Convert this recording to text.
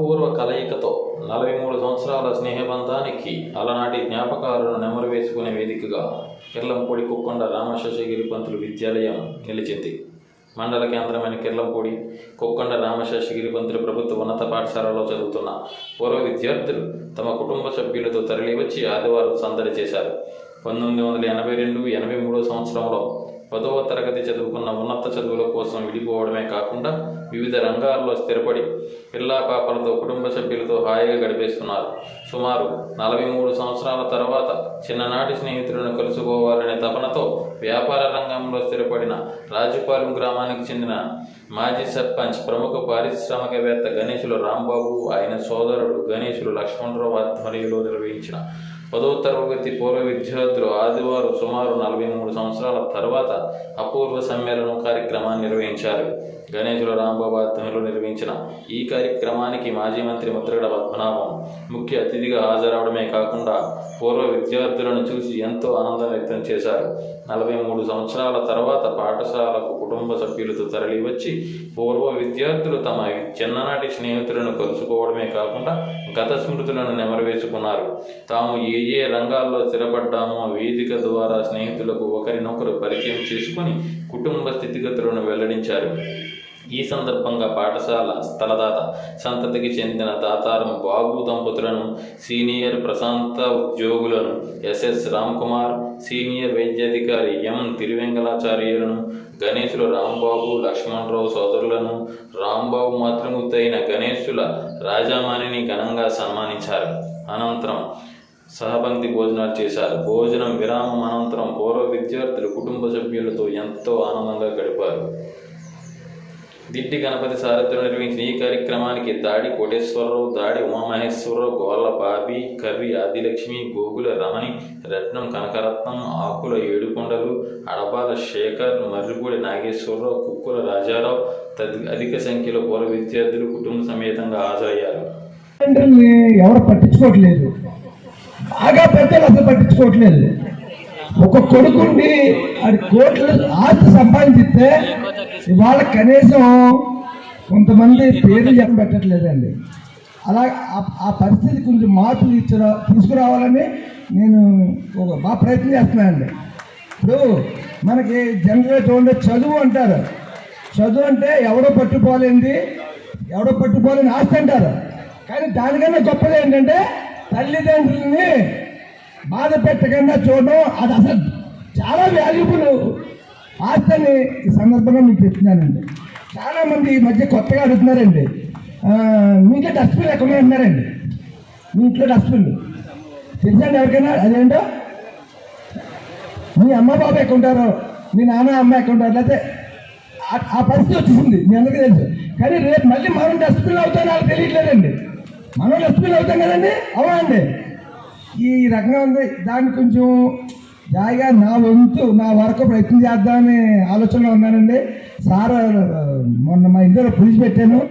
అపూర్వ కలయికతో నలభై మూడు సంవత్సరాల స్నేహబంధానికి అలనాటి జ్ఞాపకాలను నెమరు వేసుకునే వేదికగా కిర్లంపూడి కుక్కొండ రామశేషగిరి పంతులు విద్యాలయం నిలిచింది. మండల కేంద్రమైన కిర్లంపూడి కుక్కొండ రామశేషగిరి పంతులు ప్రభుత్వ ఉన్నత పాఠశాలలో చదువుతున్న పూర్వ విద్యార్థులు తమ కుటుంబ సభ్యులతో తరలివచ్చి ఆదివారం సందడి చేశారు. పంతొమ్మిది వందల ఎనభై రెండు ఎనభై మూడో సంవత్సరంలో పదవ తరగతి చదువుకున్న ఉన్నత చదువుల కోసం విడిపోవడమే కాకుండా వివిధ రంగాల్లో స్థిరపడి పిల్లా పాపలతో కుటుంబ సభ్యులతో హాయిగా గడిపేస్తున్నారు. సుమారు నలభై మూడు సంవత్సరాల తర్వాత చిన్ననాటి స్నేహితులను కలుసుకోవాలనే తపనతో వ్యాపార రంగంలో స్థిరపడిన రాజుపాలెం గ్రామానికి చెందిన మాజీ సర్పంచ్ ప్రముఖ పారిశ్రామికవేత్త గణేశులు రాంబాబు ఆయన సోదరుడు గణేశులు లక్ష్మణరావు ఆధ్వర్యంలో నిర్వహించిన పదో తరగతి పూర్వ విద్యార్థులు ఆదివారం సుమారు నలభై మూడు సంవత్సరాల తర్వాత అపూర్వ సమ్మేళనం కార్యక్రమాన్ని నిర్వహించారు. గణేశుల రాంబాబు ఆధ్వర్యంలో నిర్వహించిన ఈ కార్యక్రమానికి మాజీ మంత్రి ముద్రగడ పద్మనాభం ముఖ్య అతిథిగా హాజరవడమే కాకుండా పూర్వ విద్యార్థులను చూసి ఎంతో ఆనందం వ్యక్తం చేశారు. నలభై మూడు సంవత్సరాల తర్వాత పాఠశాలకు కుటుంబ సభ్యులతో తరలివచ్చి పూర్వ విద్యార్థులు తమ చిన్ననాటి స్నేహితులను కలుసుకోవడమే కాకుండా గత స్మృతులను నెమరవేసుకున్నారు. తాము ఏ ఏ రంగాల్లో స్థిరపడ్డామో వేదిక ద్వారా స్నేహితులకు ఒకరినొకరు పరిచయం చేసుకుని కుటుంబ స్థితిగతులను వెల్లడించారు. ఈ సందర్భంగా పాఠశాల స్థలదాత సంతతికి చెందిన దాతారం బాబు దంపతులను సీనియర్ ప్రశాంత ఉద్యోగులను ఎస్ఎస్ రామ్కుమార్ సీనియర్ వైద్యాధికారి ఎం తిరువెంగళాచార్యులను గణేశుల రాంబాబు లక్ష్మణరావు సోదరులను రాంబాబు మాతృమూర్తయిన గణేశుల రాజామాణిని ఘనంగా సన్మానించారు. అనంతరం సహబంది భోజనాలు చేశారు. భోజనం విరామం అనంతరం పూర్వ విద్యార్థులు కుటుంబ సభ్యులతో ఎంతో ఆనందంగా గడిపారు. దిట్టి గణపతి సారథ్యం నిర్వహించిన ఈ కార్యక్రమానికి దాడి కోటేశ్వరరావు దాడి ఉమామహేశ్వరరావు గోళ్ళ బాబి కవి ఆదిలక్ష్మి గోగుల రమణి రత్నం కనకరత్నం ఆకుల ఏడుకొండలు అడబాల శేఖర్ మర్రిపూడి నాగేశ్వరరావు కుక్కుల రాజారావు తది అధిక సంఖ్యలో పూర్వ విద్యార్థులు కుటుంబ సమేతంగా హాజరయ్యారు. ఎవరు పట్టించుకోవట్లేదు. బాగా పెద్దలు అసలు పట్టించుకోవట్లేదు. ఒక కొడుకుండి అది కోట్లు ఆస్తి సంపాదించితే ఇవాళ కనీసం కొంతమంది పేర్లు చెప్ప పెట్టట్లేదండి. అలా ఆ- పరిస్థితి కొంచెం మార్పులు ఇచ్చరా తీసుకురావాలని నేను ఒక బాగా ప్రయత్నం చేస్తున్నానండి. ఇప్పుడు మనకి జనరల్గా చూడండి చదువు అంటారు. చదువు అంటే ఎవడో పట్టుకోలేంది ఎవడో పట్టుకోలేని ఆస్తి అంటారు. కానీ దానికన్నా గొప్పది ఏంటంటే తల్లిదండ్రులని బాధ పెట్టకుండా చూడడం అది అసలు చాలా వాల్యుబుల్ ఆస్తి ఈ సందర్భంగా మీకు చెప్తున్నానండి. చాలా మంది ఈ మధ్య కొత్తగా అడుగుతున్నారండి. మీకే మీ ఇంట్లో డస్ట్బిన్ ఎక్కడ ఉన్నారండి. మీ ఇంట్లో డస్ట్బిన్ తెలుసండి ఎవరికైనా? అదేంటో? మీ అమ్మ బాబు ఎక్కడ ఉంటారో? మీ నాన్న అమ్మ ఎక్కడ ఉంటారు? లేకపోతే ఆ- పరిస్థితి వచ్చేసింది. మీ అందరికీ తెలుసు. కానీ రేపు మళ్ళీ మనం డస్ట్బిన్ అవుతాం నాకు తెలియట్లేదండి. మనం ఎస్పీలు అవుతాం కదండి? అవునా ఈ రకంగా ఉంది దాన్ని కొంచెం జాయిగా నా వంతు నా వరకు ప్రయత్నం చేద్దామని ఆలోచనలో ఉన్నానండి. సార్ మొన్న మా ఇంట్లో పులిచి పెట్టాను.